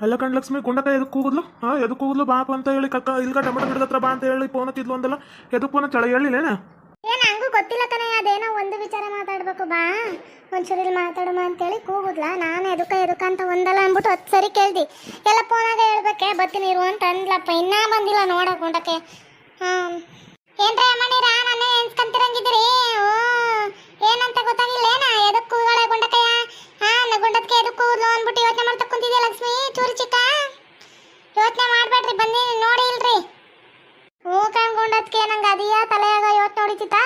ಅಲ್ಲ ಕಣ್ ಲಕ್ಷ್ಮಿ ಗುಂಡಕ ಎದಕ್ಕೆ ಕೂಗುದ್ಲು? ಹಾಂ ಎದಕ್ಕೆ ಕೂಗುದ್ಲು? ಬಾಪ ಅಂತ ಹೇಳಿ ಕಕ್ಕ ಇಲ್ಗ ಟೊಮೆಟೊ ಗಿಡದ ಹತ್ರ ಬಾ ಅಂತ ಹೇಳಿ ಫೋನ್ ಹತ್ತಿದ್ಲು ಅಂದಲ್ಲ? ಎದಕ್ಕೆ ಫೋನ್ ಚಳ ಹೇಳಿಲ್ಲೇನ ಏನು ಹಂಗೂ ಗೊತ್ತಿಲ್ಲ ಕಣೆ, ಅದೇನೋ ಒಂದು ವಿಚಾರ ಮಾತಾಡ್ಬೇಕು. ಬಾ ಒಂಚೂರು ಇಲ್ಲಿ ಅಂತ ಅಂತೇಳಿ ಕೂಗುದ್ಲ. ನಾನು ಎದಕ್ಕ ಎದಕ್ಕ ಅಂತ ಒಂದಲ್ಲ ಅಂದ್ಬಿಟ್ಟು ಹತ್ತು ಸರಿ ಕೇಳ್ದಿ. ಎಲ್ಲ ಫೋನಾಗ ಹೇಳ್ಬೇಕೆ? ಬರ್ತೀನಿ ಇರು ಅಂತ ಅಂದ್ಲಪ್ಪ. ಇನ್ನೂ ಬಂದಿಲ್ಲ ನೋಡಕ್ಕೆ ಗುಂಡಕ್ಕೆ. ಹಾಂ ಏನ್ರ ಮಣಿರ ನನ್ನ ನೆನ್ಸ್ಕೊಂತಿರಂಗಿದ್ದೀರಿ ಓ ಏನಂತ ಗೊತ್ತಾಗಿಲ್ಲ ಏನ ಎದಕ್ ಕೂಗಾಳೆ ಗುಂಡಕಯ್ಯ ಹಾ ಗುಂಡಕ್ಕೆ ಎದಕ್ ಕೂದ್ಲು ಅಂದ್ಬಿಟ್ಟು ಯೋಚನೆ ಮಾಡ್ತಾ ಕುಂತಿದ್ಯಾ ಲಕ್ಷ್ಮಿ ಚೂರಿ ಚಿಕ್ಕ ಯೋಚನೆ ಮಾಡ್ಬೇಡ್ರಿ ಬನ್ನಿ ನೋಡಿ ಇಲ್ರಿ ಹ್ಞೂ ಕಣ್ಕೊಂಡದ್ಕೆ ನಂಗೆ ಅದಿಯ ತಲೆಯಾಗ ಯೋಚನೆ ಹೊಡಿತಿತ್ತ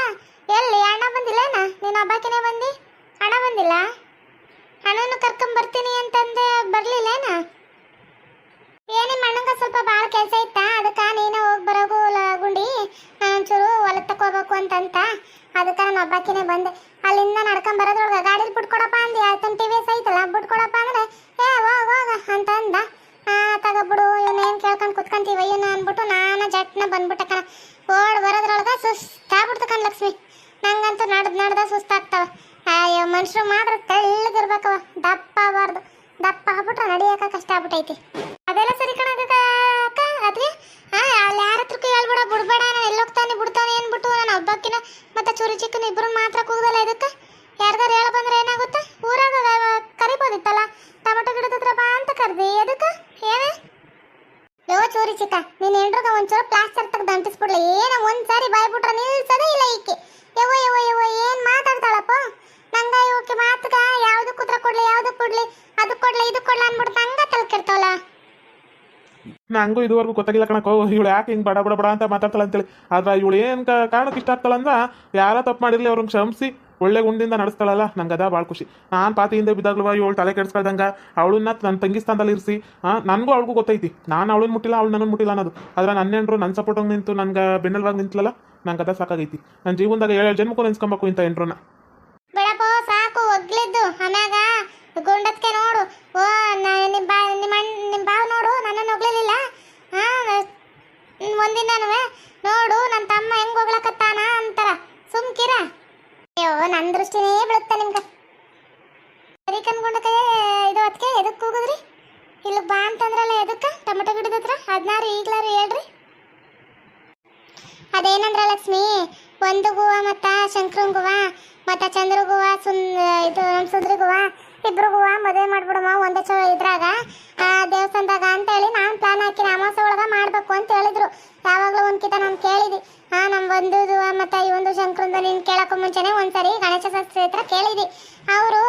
ಎಲ್ಲಿ ಅಣ್ಣ ಬಂದಿಲ್ಲೇನ ನೀನು ಹಬ್ಬಕ್ಕೇನೆ ಬಂದಿ ಅಣ್ಣ ಬಂದಿಲ್ಲ ಅಣ್ಣನ ಕರ್ಕೊಂಡ್ ಬರ್ತೀನಿ ಅಂತಂದೆ ಬರ್ಲಿಲ್ಲೇನ ಏ ನಿಮ್ಮ ಅಣ್ಣಂಗ ಸ್ವಲ್ಪ ಭಾಳ ಕೆಲಸ ಇತ್ತ ಅದಕ್ಕೆ ನೀನು ಹೋಗಿ ಬರೋಗು ಲ- ಗುಂಡಿ ನಾನು ಒಂಚೂರು ಹೊಲ ತಕೋಬೇಕು ಅಂತಂತ ಅದಕ್ಕೆ ನಾನು ಹಬ್ಬಕ್ಕೇನೆ ಬಂದೆ. ಅಲ್ಲಿಂದ ನಡ್ಕೊಂಡ್ ಬರೋದ್ರೊಳಗೆ ಗಾಡಿಲಿ ಬಿಟ್ಕೊಡಪ್ಪ ಅಂದಿ. ಆಯ್ತನ್ ಟಿ ವಿ ಬಿಟ್ಕೊಡಪ್ಪ ಅಂದ್ರೆ, ಏ, ಹೋಗ ಹೋಗ, ಅಂತ ಅಂದ. ತಗೊಬಿಡು ಇವನೇನು ಕೇಳ್ಕೊಂಡು ಕುತ್ಕೊಂತೀವಿ ಅಯ್ಯನ ಅಂದ್ಬಿಟ್ಟು ನಾನು ಜಟ್ನ ಬಂದ್ಬಿಟ್ಟ ಕಣ. ಓಡ್ ಬರೋದ್ರೊಳಗೆ ಸುಸ್ತಾಗ್ಬಿಡ್ತು ಕಣ್ ಲಕ್ಷ್ಮಿ. ನಂಗಂತೂ ನಡ್ದು ನಡ್ದ ಸುಸ್ತಾಗ್ತಾವ. ಅಯ್ಯೋ ಮನುಷ್ಯರು ಮಾಡ್ರ ತೆಳ್ಳಗಿರ್ಬೇಕವ ದಪ್ಪ ಆಗಬಾರ್ದು. ದಪ್ಪ ಆಗ್ಬಿಟ್ರೆ ನಡಿಯಕ ಕಷ್ಟ ಆಗ್ಬಿಟ್ಟೈತಿ ಎದಕ್ಕೆ ಏನೇ? ಯೋ ಚೂರಿ ಚಿಕ್ಕ ನೀನ್ ಎಲ್ರಿಗ ಒಂಚೂರು ಪ್ಲಾಸ್ಟರ್ ತೆಗ್ದು ಅಂಟಿಸ್ಬಿಡ್ಲ? ಏನ ಒಂದ್ಸಾರಿ ಬಾಯ್ಬಿಟ್ರ ನಿಲ್ಸದೇ ಇಲ್ಲ ಈಕೆ. ಯವ್ವ ಯವ್ವ ಯವ್ವ, ಏನ್ ಮಾತಾಡ್ತಾಳಪ್ಪ? ನಂಗ ಇವಕ್ಕೆ ಮಾತುಗ ಯಾವ್ದು ಉತ್ತರ ಕೊಡ್ಲಿ ಯಾವ್ದಕ್ ಕೊಡ್ಲಿ, ಅದು ಕೊಡ್ಲಿ, ಇದು ಕೊಡ್ಲ ಅನ್ಬಿಡ್ತ ಹಂಗ ತಲ್ಕಿರ್ತಾವಲ್ಲ ನಂಗೂ ಇದುವರೆಗೂ ಗೊತ್ತಾಗಿಲ್ಲ ಕಣಕೋ ಇವಳು ಯಾಕೆ ಹಿಂಗೆ ಬಡ ಬಡ ಬಡ ಅಂತ ಮಾತಾಡ್ತಾಳೆ ಅಂತೇಳಿ ಆದ್ರೆ ಇವಳು ಏನು ಕಾರಣಕ್ಕೆ ಇಷ್ಟ ಆಗ್ತಾಳೆ ಅಂದ್ರೆ ಯಾರ ತಪ್ಪು ಮಾಡಿರಲಿ, ಅವ್ರನ್ನ ಕ್ಷಮಿಸಿ. ಒಳ್ಳೆ ಗುಂಡಿಂದ ನಡೆಸ್ತಾಳಲ್ಲ? ನಂಗೆ ಅದ ಭಾಳ ಖುಷಿ. ನಾನು ಪಾತಿಯಿಂದ ಬಿದ್ದಾಗ್ಲವ ಇವಳು ತಲೆ ಕೆಡಿಸ್ಕೊಳ್ದಂಗ ಅವಳನ್ನ ನನ್ನ ತಂಗಿ ಸ್ಥಾನದಲ್ಲಿ ಇರಿಸಿ ನನಗೂ ಅವಳಿಗೂ ಗೊತ್ತೈತಿ. ನಾನು ಅವಳನ್ನ ಮುಟ್ಟಿಲ್ಲ, ಅವಳು ನನ್ನ ಮುಟ್ಟಿಲ್ಲ ಅನ್ನೋದು. ಆದ್ರೆ ನನ್ನ ಹೆಂಡ್ರು ನನ್ನ ಸಪೋರ್ಟಾಗಿ ನಿಂತು ನನ್ಗೆ ಬೆನ್ನಲ್ವಾಗಿ ನಿಂತಲಲ್ಲ ನಂಗೆ ಅದ ಸಾಕಾಗೈತಿ. ನನ್ನ ಜೀವನದಾಗ ಏಳು ಜನ್ಮಕ್ಕೂ ನೆನ್ಸ್ಕೊಬೇಕು ಇಂಥ ಹೆಂಡ್ರನ್ನ ಬಿಡಪ್ಪ ಸಾಕು ಒಗ್ಲಿದ್ದು ಆಮ್ಯಾಗ ಗುಂಡತ್ಕೆ ನೋಡು ಓ ನ- ನಿಮ್ ಬಾ ನಿಮ್ಮ ಅಣ್ಣ ನಿಮ್ಮ ಬಾವ್ ನೋಡು ನನ್ನನ್ನು ಒಗ್ಲಿಲ್ಲ ಹಾ ಒಂದಿನನೂ ನೋಡು ನನ್ನ ತಮ್ಮ ಹೆಂಗ್ ಹೋಗ್ಲಕತ್ತಾನ ಅಂತಾರ ಸುಮ್ಕಿರ ಅಯ್ಯೋ ನನ್ನ ದೃಷ್ಟಿನೇ ಬೀಳುತ್ತೆ ನಿಮ್ಗೆ? ಸರಿ ಕನ್ಕೊಂಡಕ್ಕೆ ಇದು ಅದಕ್ಕೆ ಎದಕ್ಕೆ ಕೂಗಿದ್ರಿ? ಇಲ್ಲಿ ಬಾ ಅಂತಂದ್ರಲ್ಲ ಎದಕ್ಕೆ? ಟೊಮೆಟೊ ಗಿಡದ ಹತ್ರ? ಹದಿನಾರು ಹೇಳ್ರಿ. ಅದೇನಂದ್ರ ಲಕ್ಷ್ಮಿ, ಒಂದು ಗೂವ ಮತ್ತು ಶಂಕ್ರಂಗುವ ಮತ್ತು ಮತ್ತ ಚಂದ್ರ ಹೂವ, ಸುನ್, ಇದು ನಮ್ ಸುಂದ್ರಿಗ್ ಹೂವ ಇಬ್ರು ಹೂವ ಮದುವೆ ಮಾಡ್ಬಿಡಮ್ಮ, ಒಂದೇ ಚೋ ಇದ್ರಾಗ. ದೇವಸ್ಥಾನದಾಗ ಅಂತ ಹೇಳಿ ನಾನು ಪ್ಲಾನ್ ಹಾಕಿ ಅಮಾಸ ಒಳಗ ಮಾಡ್ಬೇಕು ಅಂತ ಹೇಳಿದ್ರು. ಯಾವಾಗ್ಲೂ ಒಂದ್ಕಿತ ನಾನು ಕೇಳಿದಿ. ಹಾ ನಮ್ ಒಂದು ಮತ್ತೆ ಈ ಒಂದು ಶಂಕರಂದ ನೀನ್ ಕೇಳಕ್ಕೂ ಮುಂಚೆನೆ ಒಂದ್ಸರಿ ಗಣೇಶ ಶಾಸ್ತ್ರಿ ಹತ್ರ ಕೇಳಿದಿ. ಅವರು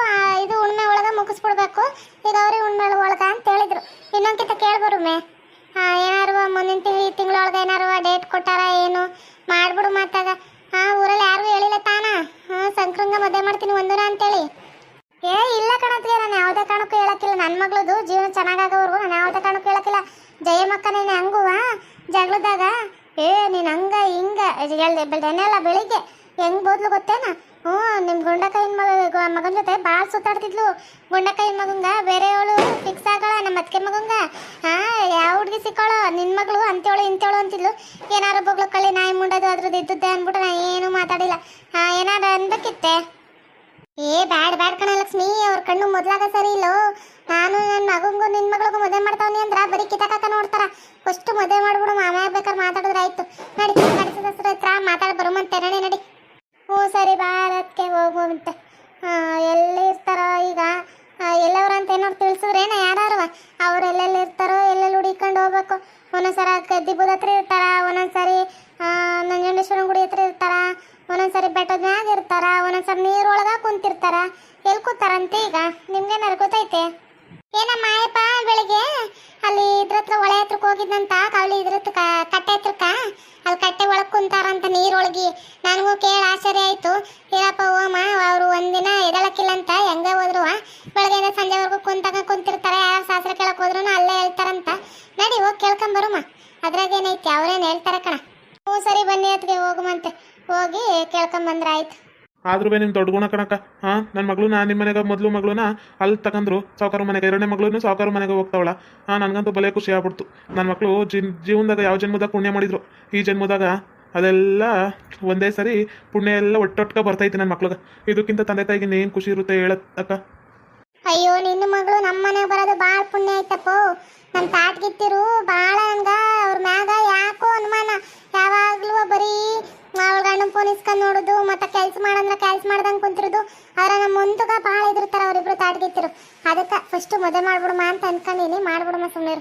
ಇದು ಉಣ್ಮೆ ಒಳಗ ಮುಗಿಸ್ಬಿಡ್ಬೇಕು. ಈಗ ಅವ್ರಿಗೆ ಉಣ್ಮೆ ಒಳಗ ಅಂತ ಹೇಳಿದ್ರು. ಇನ್ನೊಂದ್ಕಿತ ಹಾ ಏನಾರು ಮುಂದಿನ ತಿಂಗಳು ತಿಂಗಳೊಳಗೆ ಏನಾರು ಡೇಟ್ ಕೊಟ್ಟಾರ ಏನು? ಮಾಡ್ಬಿಡು ಮತ್ತಾಗ ಹಾ ಊರಲ್ಲಿ ಯಾರಿಗೂ ಹೇಳಿಲ್ಲ ತಾನ? ಹಾ ಸಂಕ್ರಂಗ ಮದುವೆ ಮಾಡ್ತೀನಿ ಒಂದಿನ ಅಂತೇಳಿ. ಏ, ಇಲ್ಲ ಕಣತ್ಗೆ ನಾನು ಯಾವುದೇ ಕಾರಣಕ್ಕೂ ಹೇಳಕ್ಕಿಲ್ಲ. ನನ್ನ ಮಗಳದು ಜೀವನ ಚೆನ್ನಾಗಾಗೋವರೆಗೂ ನಾನು ಯಾವುದೇ ಕಾರಣಕ್ಕೂ ಹೇಳಕ್ಕಿಲ್ಲ. ಜಯಮ್ಮಕ್ಕ ನೀನು ಹಂಗುವ ಜಗಳದಾಗ. ಏ, ನೀನು ಹಂಗ, ಹಿಂಗ ಎಲ್ಲ ಬೆಳಿಗ್ಗೆ. ಹೆಂಗ್ ಬೋದ್ಲು ಗೊತ್ತೇನ? ಹ್ಞೂ ನಿಮ್ಮ ಗುಂಡಕೈನ ಮಗ ಮಗನ ಜೊತೆ ಭಾಳ ಸುತ್ತಾಡ್ತಿದ್ಲು. ಗುಂಡಕೈನ ಮಗಂಗ ಬೇರೆಯವಳು ಫಿಕ್ಸ್ ಆಗೋಳ ನಮ್ಮ ಅತ್ತಿಗೆ ಮಗಂಗ. ಹಾಂ, ಯಾವ ಹುಡುಗಿ ಸಿಕ್ಕೋಳು? ನಿನ್ನ ಮಗಳು ಅಂತೇಳು ಇಂತೇಳು ಅಂತಿದ್ಲು. ಏನಾರು ಬಗ್ಳು ಕಳ್ಳಿ ನಾಯಿ ಮುಂಡದು ಅದ್ರದ್ದು ಇದ್ದದ್ದೆ ಅಂದ್ಬಿಟ್ಟು ನಾನು ಏನೂ ಮಾತಾಡಿಲ್ಲ. ಹಾಂ, ಏನಾರು ಅನ್ಬೇಕಿತ್ತೆ? ಏ, ಬ್ಯಾಡ್ ಬ್ಯಾಡ್ ಕಣ ಲಕ್ಷ್ಮಿ, ಅವ್ರ ಕಣ್ಣು ಮೊದ್ಲಾಗ ಸರಿ ಇಲ್ಲೋ. ನಾನು ನನ್ನ ಮಗಂಗೂ, ನಿನ್ ಮಗಳಿಗೂ ಮದುವೆ ಮಾಡ್ತಾವನಿ ಅಂದ್ರ ಬರೀ ಕಿತಕಾಕ ನೋಡ್ತಾರ. ಫಸ್ಟ್ ಮದುವೆ ಮಾಡ್ಬಿಡು, ಮಾಮ ಬೇಕಾದ್ರೆ ಮಾತಾಡಿದ್ರೆ ಆಯ್ತು. ನಡಿ ಗಣೇಶ ಹತ್ರ ಮಾತಾಡಿ ಬರುಮಂತೆ ನಡಿ ನಡಿ. ಹ್ಞೂ, ಸರಿ ಭಾರತ್ಗೆ ಹೋಗುವಂತೆ ಎಲ್ಲಿ ಇರ್ತಾರ ಈಗ? ಎಲ್ಲವ್ರ ಅಂತ ಏನಾರು ತಿಳಿಸಿದ್ರೇನ ಯಾರು ಅವ್ರು ಎಲ್ಲೆಲ್ಲಿ ಇರ್ತಾರೋ, ಎಲ್ಲೆಲ್ಲಿ ಹುಡಿಕೊಂಡು ಹೋಗ್ಬೇಕು? ಒಂದೊಂದ್ಸರ ಗದ್ದಿಬುದ ಹತ್ರ ಇರ್ತಾರ? ಒಂದೊಂದ್ಸರಿ ನಂಜುಂಡೇಶ್ವರನ ಗುಡಿ ಹತ್ರ ಇರ್ತಾರ? ಒಂದೊಂದ್ಸರಿ ಬೆಟ್ಟದ ಮ್ಯಾಗ ಇರ್ತಾರ, ಒಂದೊಂದ್ಸರಿ ನೀರೊಳಗ ಕುಂತಿರ್ತಾರ. ಎಲ್ಲಿ ಕೂತಾರಂತೆ ಈಗ? ನಿಮ್ಗೆ ನರ್ಕೋತೈತೆ ಏನಮ್ಮ ಆಯಪ್ಪ ಬೆಳಿಗ್ಗೆ? ಅಲ್ಲಿ ಇದ್ರ ಹತ್ರ ಹೊಳೆ ಹತ್ರಕ್ಕೆ ಹೋಗಿದ್ದಂತ ಕವಳಿ ಇದ್ರ ಕಟ್ಟೆ ಹತ್ರಕ್ಕ? ಅಲ್ಲಿ ಕಟ್ಟೆ ಒಳಗೆ ಕುಂತಾರಂತ ನೀರೊಳಗಿ. ನನಗೂ ಕೇಳ ಆಶ್ಚರ್ಯ ಆಯ್ತು. ಇರಪ್ಪ ಓಮ, ಅವರು ಒಂದಿನ ಅಂತ ಹೆಂಗ ಹೋದ್ರು ಬೆಳಗ್ಗೆಯಿಂದ ಸಂಜೆವರೆಗೂ ಕುಂತಾಗ ಕುಂತಿರ್ತಾರೆ, ಯಾರು ಶಾಸ್ತ್ರ ಕೇಳಕ್ ಹೋದ್ರು ಅಲ್ಲೇ ಹೇಳ್ತಾರಂತ. ನಡಿ ಹೋಗಿ ಕೇಳ್ಕೊಂಬರುಮ ಅದ್ರಾಗೇನೈತಿ ಅವ್ರೇನು ಹೇಳ್ತಾರೆ ಕಣ. ಹ್ಞೂ ಸರಿ ಬನ್ನಿ ಅದಕ್ಕೆ ಹೋಗುಮಂತೆ. ಹೋಗಿ ಕೇಳ್ಕೊಂಬಂದ್ರಾಯ್ತು ಆದ್ರೂ ಬೇ ನಿಮ್ಮ ದೊಡ್ಡ ಗುಣ ಕಣಕ್ಕ. ಹಾಂ ನನ್ನ ನಾ ನಿಮ್ಮ ಮನೆಗೆ ಮೊದಲು ಮಗಳನ್ನ ಅಲ್ಲಿ ತಗೊಂಡ್ರು ಸಾವುಕಾರ ಮನೆಗೆ ಎರಡನೇ ಮಗಳನ್ನ ಸಾವುಕಾರ ಮನೆಗೆ ಹೋಗ್ತಾವಳ. ಹಾಂ ನನಗಂತೂ ಬಲೆ ಖುಷಿ ಆಗ್ಬಿಡ್ತು. ನನ್ನ ಮಕ್ಕಳು ಜಿನ್ ಜೀವನದಾಗ ಯಾವ ಜನ್ಮದಾಗ ಪುಣ್ಯ ಮಾಡಿದ್ರು? ಈ ಜನ್ಮದಾಗ ಅದೆಲ್ಲ ಒಂದೇ ಸರಿ ಪುಣ್ಯ ಎಲ್ಲ ಒಟ್ಟೊಟ್ಕ ಬರ್ತೈತಿ ನನ್ನ ಮಕ್ಳಿಗೆ. ಇದಕ್ಕಿಂತ ತಂದೆ ತಾಯಿಗೆ ಏನು ಖುಷಿ ಇರುತ್ತೆ ಹೇಳತ್ತಕ್ಕ ಅಯ್ಯೋ ನಿನ್ನ ಮಗಳು ನಮ್ಮ ಮನೆಗೆ ಬರೋದು ಭಾಳ ಪುಣ್ಯ ಐತಪ್ಪ ನಮ್ಮ ತಾಟ್ಗಿತ್ತಿರು ಭಾಳ ಹಂಗ ಅವ್ರ ಮ್ಯಾಗ ಯಾಕೋ ಅನುಮಾನ. ಯಾವಾಗ್ಲೂ ಬರೀ ಅವಳ ಗಂಡನ ಫೋನ್ ಇಸ್ಕೊಂಡ್ ನೋಡುದು, ಮತ್ತೆ ಕೆಲ್ಸ ಮಾಡಂದ್ರ ಕೆಲ್ಸ ಮಾಡ್ದಂಗೆ ಕುಂತಿರೋದು. ಆದ್ರೆ ನಮ್ಮ ಮುಂತಗ ಭಾಳ ಇದಿರ್ತಾರ ಅವ್ರಿಬ್ರು ತಾಟ್ಗಿತ್ತಿರು ಅದಕ್ಕೆ ಫಸ್ಟ್ ಮದುವೆ ಮಾಡ್ಬಿಡಮ್ಮ ಅಂತ ಅನ್ಕೊಂಡಿನಿ ಮಾಡ್ಬಿಡಮ್ಮ ಸುಮ್ಮನೆ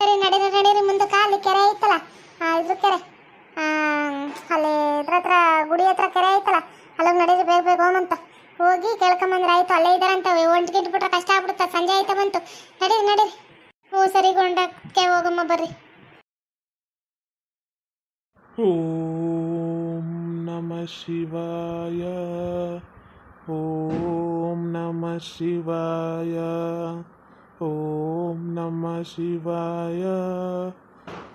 ಸರಿ, ನಡೀರಿ ನಡೀರಿ ಮುಂದಕ್ಕ ಅಲ್ಲಿ ಕೆರೆ ಐತಲ್ಲ? ಇದ್ರ ಕೆರೆ. ಅಲ್ಲಿ ಇದ್ರ ಹತ್ರ, ಗುಡಿ ಹತ್ರ ಕೆರೆ ಐತಲ್ಲ? ಅಲ್ಲೋಗಿ ನಡೀರಿ, ಬೇಗ ಬೇಗ ಹೋಮಂತ ಹೋಗಿ ಕೇಳ್ಕೊಂಬಂದ್ರೆ ಆಯ್ತು, ಅಲ್ಲೇ ಇದಾರಂತ ಒಂಟು ಗಂಟೆ ಕಷ್ಟ ಆಗ್ಬಿಡುತ್ತೆ, ಸಂಜೆ ಆಯ್ತಾ ಬಂತು. ನಡೀರಿ ನಡೀರಿ. ಹ್ಞೂ, ಸರಿ, ಗೊಂಡಕ್ಕೆ ಹೋಗಮ್ಮ, ಬರ್ರಿ. ಓಂ ಶಿವಾಯ ಓಂ ನಮ ಶಿವಾಯ ಓಂ ನಮ ಶಿವಾಯ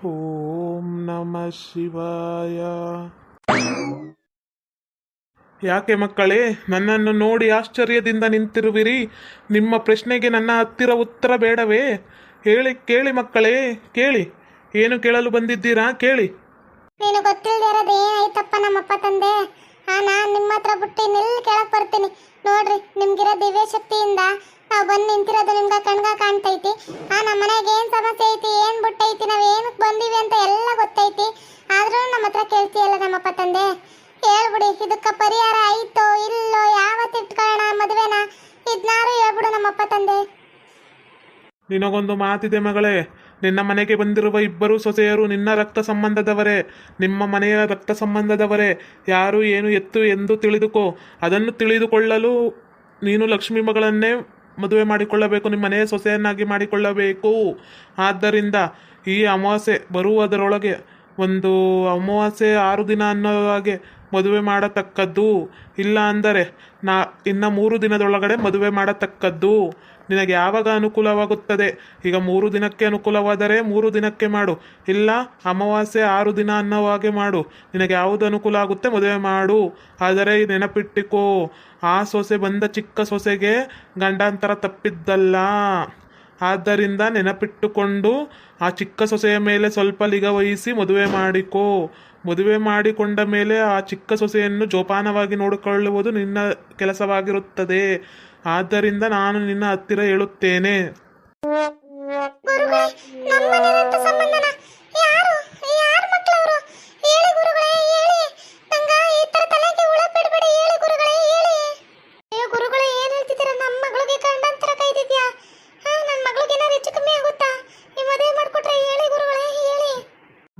ಓಂ ನಮ ಶಿವಾಯ ಯಾಕೆ ಮಕ್ಕಳೇ ನನ್ನನ್ನು ನೋಡಿ ಆಶ್ಚರ್ಯದಿಂದ ನಿಂತಿರುವಿರಿ. ನಿಮ್ಮ ಪ್ರಶ್ನೆಗೆ ನನ್ನ ಹತ್ತಿರ ಉತ್ತರ ಬೇಡವೇ. ಹೇಳಿ, ಕೇಳಿ ಮಕ್ಕಳೇ, ಕೇಳಿ. ಏನು ಕೇಳಲು ಬಂದಿದ್ದೀರಾ? ಕೇಳಿ. ನೀನು ಗೊತ್ತಿಲ್ಲದೆ ಇರೋದು ಏನಾಯ್ತಪ್ಪ ನಮ್ಮಪ್ಪ ತಂದೆ? ಆ, ನಾನು ನಿಮ್ಮ ಹತ್ರ ಬಿಟ್ಟು ನಿಲ್ಲಿ ಕೇಳಕ್ ಬರ್ತೀನಿ. ನೋಡ್ರಿ, ನಿಮ್ಗಿರೋ ದಿವ್ಯ ಶಕ್ತಿಯಿಂದ ನಾವು ಬಂದು ನಿಂತಿರೋದು ನಿಮ್ಗೆ ಕಣ್ಗ ಕಾಣ್ತೈತಿ. ಆ ನಮ್ಮ ಮನೆಗೆ ಏನು ಸಮಸ್ಯೆ ಐತಿ, ಏನು ಬಿಟ್ಟೈತಿ ನಾವು ಏನಕ್ಕೆ ಬಂದೀವಿ ಅಂತ ಎಲ್ಲ ಗೊತ್ತೈತಿ. ಆದ್ರೂ ನಮ್ಮ ಹತ್ರ ಕೇಳ್ತೀಯಲ್ಲ ನಮ್ಮಪ್ಪ ತಂದೆ? ಹೇಳ್ಬಿಡಿ, ಇದಕ್ಕೆ ಪರಿಹಾರ ಐತೋ ಇಲ್ಲೋ ಯಾವತ್ತು ಇಟ್ಕೊಳ್ಳೋಣ ಮದುವೆನ? ಇದ್ನಾರು ಹೇಳ್ಬಿಡು ನಮ್ಮಪ್ಪ ತಂದೆ. ನಿನಗೊಂದು ಮಾತಿದೆ ಮಗಳೇ. ನಿನ್ನ ಮನೆಗೆ ಬಂದಿರುವ ಇಬ್ಬರು ಸೊಸೆಯರು ನಿನ್ನ ರಕ್ತ ಸಂಬಂಧದವರೇ, ನಿಮ್ಮ ಮನೆಯ ರಕ್ತ ಸಂಬಂಧದವರೇ. ಯಾರು ಏನು ಎತ್ತು ಎಂದು ತಿಳಿದುಕೋ, ಅದನ್ನು ತಿಳಿದುಕೊಳ್ಳಲು ನೀನು ಲಕ್ಷ್ಮಿ ಮಗಳನ್ನೇ ಮದುವೆ ಮಾಡಿಕೊಳ್ಳಬೇಕು, ನಿಮ್ಮ ಮನೆಯ ಸೊಸೆಯನ್ನಾಗಿ ಮಾಡಿಕೊಳ್ಳಬೇಕು. ಆದ್ದರಿಂದ ಈ ಅಮಾವಾಸ್ಯೆ ಬರುವುದರೊಳಗೆ ಒಂದು ಅಮಾವಾಸ್ಯೆ ಆರು ದಿನ ಅನ್ನೋ ಹಾಗೆ ಮದುವೆ ಮಾಡತಕ್ಕದ್ದು. ಇಲ್ಲ ಅಂದರೆ ನಾ, ಇನ್ನು ಮೂರು ದಿನದೊಳಗಡೆ ಮದುವೆ ಮಾಡತಕ್ಕದ್ದು. ನಿನಗೆ ಯಾವಾಗ ಅನುಕೂಲವಾಗುತ್ತದೆ? ಈಗ ಮೂರು ದಿನಕ್ಕೆ ಅನುಕೂಲವಾದರೆ ಮೂರು ದಿನಕ್ಕೆ ಮಾಡು. ಇಲ್ಲ, ಅಮಾವಾಸ್ಯೆ ಆರು ದಿನ ಅನ್ನೋ ಹಾಗೆ ಮಾಡು. ನಿನಗೆ ಯಾವುದು ಅನುಕೂಲ ಆಗುತ್ತೆ ಮದುವೆ ಮಾಡು. ಆದರೆ ನೆನಪಿಟ್ಟಿಕೋ, ಆ ಸೊಸೆ ಬಂದ ಚಿಕ್ಕ ಸೊಸೆಗೆ ಗಂಡಾಂತರ ತಪ್ಪಿದ್ದಲ್ಲ. ಆದ್ದರಿಂದ ನೆನಪಿಟ್ಟುಕೊಂಡು ಆ ಚಿಕ್ಕ ಸೊಸೆಯ ಮೇಲೆ ಸ್ವಲ್ಪ ನಿಗಾ ವಹಿಸಿ ಮದುವೆ ಮಾಡಿಕೋ. ಮದುವೆ ಮಾಡಿಕೊಂಡ ಮೇಲೆ ಆ ಚಿಕ್ಕ ಸೊಸೆಯನ್ನು ಜೋಪಾನವಾಗಿ ನೋಡಿಕೊಳ್ಳುವುದು ನಿನ್ನ ಕೆಲಸವಾಗಿರುತ್ತದೆ. ಆದ್ದರಿಂದ ನಾನು ನಿನ್ನ ಹತ್ತಿರ ಹೇಳುತ್ತೇನೆ.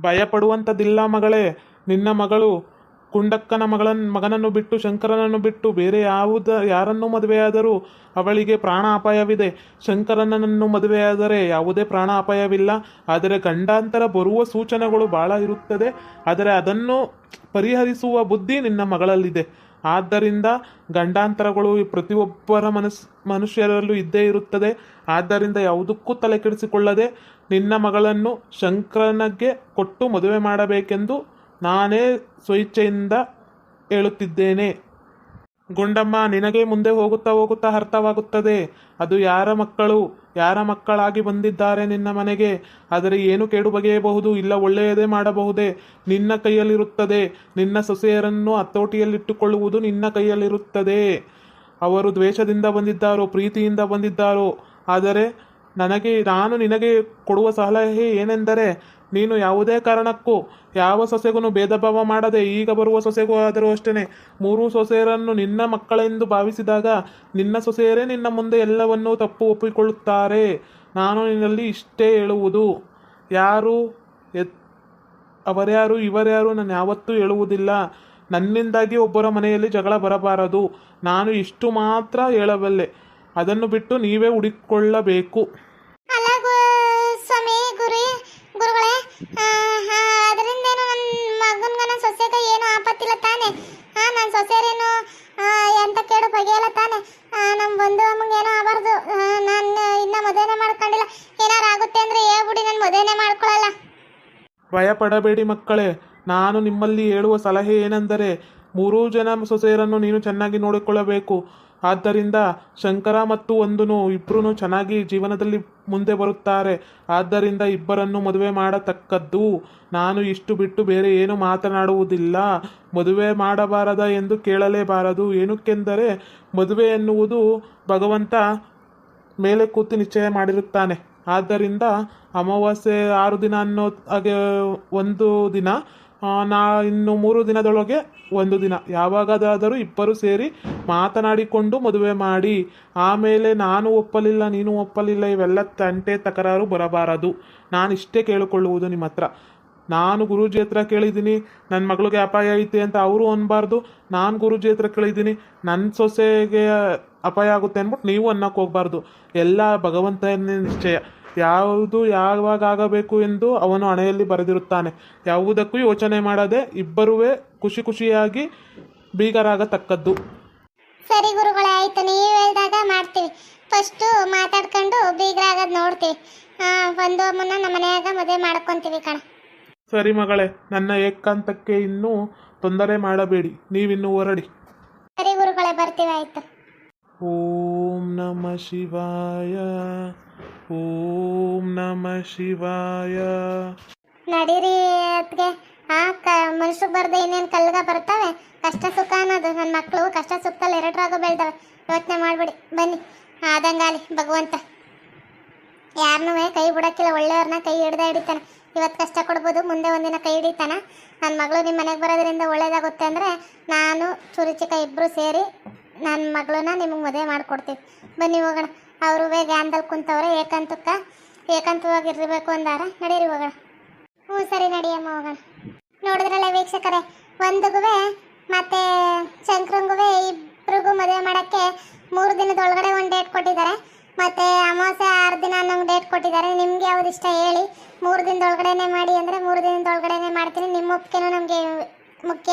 ಭಯಪಡುವಂಥದ್ದಿಲ್ಲ ಭಯ ಪಡುವಂಥದ್ದಿಲ್ಲ ಮಗಳೇ ನಿನ್ನ ಮಗಳು ಕುಂಡಕ್ಕನ ಮಗಳನ್, ಮಗನನ್ನು ಬಿಟ್ಟು, ಶಂಕರನನ್ನು ಬಿಟ್ಟು ಬೇರೆ ಯಾವುದ, ಯಾರನ್ನು ಮದುವೆಯಾದರೂ ಅವಳಿಗೆ ಪ್ರಾಣ ಅಪಾಯವಿದೆ. ಶಂಕರನನ್ನು ಮದುವೆಯಾದರೆ ಯಾವುದೇ ಪ್ರಾಣ ಅಪಾಯವಿಲ್ಲ. ಆದರೆ ಗಂಡಾಂತರ ಬರುವ ಸೂಚನೆಗಳು ಭಾಳ ಇರುತ್ತದೆ. ಆದರೆ ಅದನ್ನು ಪರಿಹರಿಸುವ ಬುದ್ಧಿ ನಿನ್ನ ಮಗಳಲ್ಲಿದೆ. ಆದ್ದರಿಂದ ಗಂಡಾಂತರಗಳು ಪ್ರತಿಯೊಬ್ಬರ ಮನಸ್, ಮನುಷ್ಯರಲ್ಲೂ ಇದ್ದೇ ಇರುತ್ತದೆ. ಆದ್ದರಿಂದ ಯಾವುದಕ್ಕೂ ತಲೆ ಕೆಡಿಸಿಕೊಳ್ಳದೆ ನಿನ್ನ ಮಗಳನ್ನು ಶಂಕರನಿಗೆ ಕೊಟ್ಟು ಮದುವೆ ಮಾಡಬೇಕೆಂದು ನಾನೇ ಸ್ವಇಚ್ಛೆಯಿಂದ ಹೇಳುತ್ತಿದ್ದೇನೆ. ಗುಂಡಮ್ಮ, ನಿನಗೆ ಮುಂದೆ ಹೋಗುತ್ತಾ ಹೋಗುತ್ತಾ ಅರ್ಥವಾಗುತ್ತದೆ. ಅದು ಯಾರ ಮಕ್ಕಳು? ಯಾರ ಮಕ್ಕಳಾಗಿ ಬಂದಿದ್ದಾರೆ ನಿನ್ನ ಮನೆಗೆ? ಆದರೆ ಏನು ಕೇಡು ಬಗೆಯಬಹುದು? ಇಲ್ಲ ಒಳ್ಳೆಯದೇ ಮಾಡಬಹುದೇ? ನಿನ್ನ ಕೈಯಲ್ಲಿರುತ್ತದೆ. ನಿನ್ನ ಸೊಸೆಯರನ್ನು ಹತೋಟಿಯಲ್ಲಿಟ್ಟುಕೊಳ್ಳುವುದು ನಿನ್ನ ಕೈಯಲ್ಲಿರುತ್ತದೆ. ಅವರು ದ್ವೇಷದಿಂದ ಬಂದಿದ್ದಾರೋ, ಪ್ರೀತಿಯಿಂದ ಬಂದಿದ್ದಾರೋ? ಆದರೆ ನನಗೆ, ನಾನು ನಿನಗೆ ಕೊಡುವ ಸಲಹೆ ಏನೆಂದರೆ ನೀನು ಯಾವುದೇ ಕಾರಣಕ್ಕೂ ಯಾವ ಸೊಸೆಗೂ ಭೇದ ಭಾವ ಮಾಡದೆ ಈಗ ಬರುವ ಸೊಸೆಗೂ ಆದರೂ ಅಷ್ಟೇ ಮೂರು ಸೊಸೆಯರನ್ನು ನಿನ್ನ ಮಕ್ಕಳೆಂದು ಭಾವಿಸಿದಾಗ ನಿನ್ನ ಸೊಸೆಯರೇ ನಿನ್ನ ಮುಂದೆ ಎಲ್ಲವನ್ನೂ ತಪ್ಪು ಒಪ್ಪಿಕೊಳ್ಳುತ್ತಾರೆ. ನಾನು ನಿನ್ನಲ್ಲಿ ಇಷ್ಟೇ ಹೇಳುವುದು. ಯಾರು ಅವರ್ಯಾರು ಇವರ್ಯಾರು ನಾನು ಯಾವತ್ತೂ ಹೇಳುವುದಿಲ್ಲ. ನನ್ನಿಂದಾಗಿ ಒಬ್ಬರ ಮನೆಯಲ್ಲಿ ಜಗಳ ಬರಬಾರದು. ನಾನು ಇಷ್ಟು ಮಾತ್ರ ಹೇಳಬಲ್ಲೆ. ಅದನ್ನು ಬಿಟ್ಟು ನೀವೇ ಹುಡುಕೊಳ್ಳಬೇಕು ಆ, ನನ್ನ ಮಗನ್ಗ ನನ್ನ ಸೊಸೆಗ ಏನು ಆಪತ್ತಿಲ್ಲ ತಾನೆ. ಹಾ ನನ್ನ ಸೊಸೆರೇನು ಎಂತ ಕೇಡು ಬಗೆಯಲ್ಲ ತಾನೆ. ನಮ್ಮ ಬಂಧು ಅಮ್ಮಂಗೆ ಏನೋ ಆಗಬಾರ್ದು. ನಾನು ಇನ್ನ ಮದುವೆನೇ ಮಾಡ್ಕೊಂಡಿಲ್ಲ. ಏನಾರು ಆಗುತ್ತೆ ಅಂದ್ರೆ ಹೇಳ್ಬಿಡಿ ನಾನು ಮದುವೆನೇ ಮಾಡ್ಕೊಳ್ಳಲ್ಲ ಭಯ ಪಡಬೇಡಿ ಮಕ್ಕಳೇ. ನಾನು ನಿಮ್ಮಲ್ಲಿ ಹೇಳುವ ಸಲಹೆ ಏನೆಂದರೆ ಮೂರೂ ಜನ ಸೊಸೆಯರನ್ನು ನೀನು ಚೆನ್ನಾಗಿ ನೋಡಿಕೊಳ್ಳಬೇಕು. ಆದ್ದರಿಂದ ಶಂಕರ ಮತ್ತು ಒಂದುನು ಇಬ್ಬರೂ ಚೆನ್ನಾಗಿ ಜೀವನದಲ್ಲಿ ಮುಂದೆ ಬರುತ್ತಾರೆ. ಆದ್ದರಿಂದ ಇಬ್ಬರನ್ನು ಮದುವೆ ಮಾಡತಕ್ಕದ್ದು. ನಾನು ಇಷ್ಟು ಬಿಟ್ಟು ಬೇರೆ ಏನು ಮಾತನಾಡುವುದಿಲ್ಲ. ಮದುವೆ ಮಾಡಬಾರದ ಎಂದು ಕೇಳಲೇಬಾರದು. ಏನಕ್ಕೆಂದರೆ ಮದುವೆ ಎನ್ನುವುದು ಭಗವಂತ ಮೇಲೆ ಕೂತು ನಿಶ್ಚಯ ಮಾಡಿರುತ್ತಾನೆ. ಆದ್ದರಿಂದ ಅಮಾವಾಸ್ಯೆ ಆರು ದಿನ ಅನ್ನೋ ಹಾಗೆ ಒಂದು ದಿನ ನಾ ಇನ್ನು ಮೂರು ದಿನದೊಳಗೆ ಒಂದು ದಿನ. ಯಾವಾಗದಾದರೂ ಇಬ್ಬರು ಸೇರಿ ಮಾತನಾಡಿಕೊಂಡು ಮದುವೆ ಮಾಡಿ. ಆಮೇಲೆ ನಾನು ಒಪ್ಪಲಿಲ್ಲ, ನೀನು ಒಪ್ಪಲಿಲ್ಲ, ಇವೆಲ್ಲ ತಂಟೆ ತಕರಾರು ಬರಬಾರದು. ನಾನು ಇಷ್ಟೇ ಕೇಳಿಕೊಳ್ಳುವುದು ನಿಮ್ಮ ಹತ್ರ. ನಾನು ಗುರೂಜಿ ಹತ್ರ ಕೇಳಿದ್ದೀನಿ ನನ್ನ ಮಗಳಿಗೆ ಅಪಾಯ ಐತೆ ಅಂತ ಅವರು ಅನ್ಬಾರ್ದು. ನಾನು ಗುರೂಜಿ ಹತ್ರ ಕೇಳಿದ್ದೀನಿ ನನ್ನ ಸೊಸೆಗೆ ಅಪಾಯ ಆಗುತ್ತೆ ಅಂದ್ಬಿಟ್ಟು ನೀವು ಅನ್ನಕ್ಕೆ ಹೋಗ್ಬಾರ್ದು. ಎಲ್ಲ ಭಗವಂತನೇ ನಿಶ್ಚಯ. ಯಾವುದು ಯಾವಾಗ ಆಗಬೇಕು ಎಂದು ಅವನು ಹಣೆಯಲ್ಲಿ ಬರೆದಿರುತ್ತಾನೆ. ಯಾವುದಕ್ಕೂ ಯೋಚನೆ ಮಾಡದೆ ಇಬ್ಬರೂ ಖುಷಿ ಖುಷಿಯಾಗಿ ಬೀಗರಾಗತಕ್ಕದ್ದು. ಸರಿ ಗುರುಗಳೇ ಆಯ್ತು. ನೀವು ಹೇಳಿದಾಗ ಮಾಡ್ತೀವಿ. ಫಸ್ಟ್ ಮಾತಾಡ್ಕೊಂಡು ಬೀಗರಾಗದ್ ನೋಡ್ತೀವಿ. ಒಂದು ಮುನ್ನ ನಮ್ಮ ಮನೆಯಾಗ ಮದುವೆ ಮಾಡ್ಕೊಂತೀವಿ ಕಣ. ಸರಿ ಮಗಳೇ ನನ್ನ ಏಕಾಂತಕ್ಕೆ ಇನ್ನೂ ತೊಂದರೆ ಮಾಡಬೇಡಿ. ನೀವಿನ್ನು ಹೊರಡಿ. ಸರಿ ಗುರುಗಳೇ ಬರ್ತೀವಿ ಆಯ್ತು. ಓಂ ನಮ ಶಿವಾಯ. ಓಂ ನಮ ಶಿವಾಯ. ನಡೀರಿ ಅತ್ಗೆ ಆ ಕ ಮನುಷ್ಯಗೆ ಬರ್ದೆ ಇನ್ನೇನು ಕಲ್ಗ ಬರ್ತವೆ? ಕಷ್ಟ ಸುಖ ಅನ್ನೋದು. ನನ್ನ ಮಕ್ಕಳು ಕಷ್ಟ ಸುಖದಲ್ಲಿ ಎರಡರಾಗೂ ಬೆಳ್ದವೆ. ಯೋಚನೆ ಮಾಡ್ಬಿಡಿ. ಬನ್ನಿ. ಆದಂಗಾಲಿ ಭಗವಂತ. ಯಾರನ್ನೂ ಕೈ ಬಿಡೋಕ್ಕಿಲ್ಲ. ಒಳ್ಳೆಯವ್ರನ್ನ ಕೈ ಹಿಡ್ದೇ ಹಿಡಿತಾನೆ. ಇವತ್ತು ಕಷ್ಟ ಕೊಡ್ಬೋದು, ಮುಂದೆ ಒಂದಿನ ಕೈ ಹಿಡಿತಾನ. ನನ್ನ ಮಗಳು ನಿಮ್ಮ ಮನೆಗೆ ಬರೋದ್ರಿಂದ ಒಳ್ಳೇದಾಗುತ್ತೆ ಅಂದರೆ ನಾನು, ಚುರುಚಿಕ ಇಬ್ಬರು ಸೇರಿ ನನ್ನ ಮಗಳನ್ನ ನಿಮಗೆ ಮದುವೆ ಮಾಡಿಕೊಡ್ತೀವಿ. ಬನ್ನಿ ಹೋಗೋಣ. ಅವರು ಗಾಂದಲ್ಲಿ ಕುಂತವ್ರೆ, ಏಕಾಂತಕ್ಕ, ಏಕಾಂತವಾಗಿರ್ಬೇಕು ಅಂದಾರ. ನಡೀರಿ ಹೋಗೋಣ. ಹ್ಞೂ ಸರಿ ನಡಿಯಮ್ಮ ಹೋಗೋಣ. ನೋಡಿದ್ರಲ್ಲ ವೀಕ್ಷಕರೇ ಒಂದುಗುವೆ ಮತ್ತೆ ಶಂಕರಂಗುವೆ ಇಬ್ರಿಗೂ ಮದುವೆ ಮಾಡೋಕ್ಕೆ ಮೂರು ದಿನದ ಒಳಗಡೆ ಒಂದು ಡೇಟ್ ಕೊಟ್ಟಿದ್ದಾರೆ. ಮತ್ತೆ ಅಮಾವಾಸ್ಯೆ ಆರು ದಿನ ಅನ್ನೋ ಡೇಟ್ ಕೊಟ್ಟಿದ್ದಾರೆ. ನಿಮ್ಗೆ ಯಾವ್ದು ಇಷ್ಟ ಹೇಳಿ. ಮೂರು ದಿನದ ಒಳಗಡೆನೆ ಮಾಡಿ ಅಂದರೆ ಮೂರು ದಿನದ ಒಳಗಡೆನೇ ಮಾಡ್ತೀನಿ. ನಿಮ್ಮ ಒಪ್ಪಿಗೆನೂ ನಮಗೆ ಮುಖ್ಯ.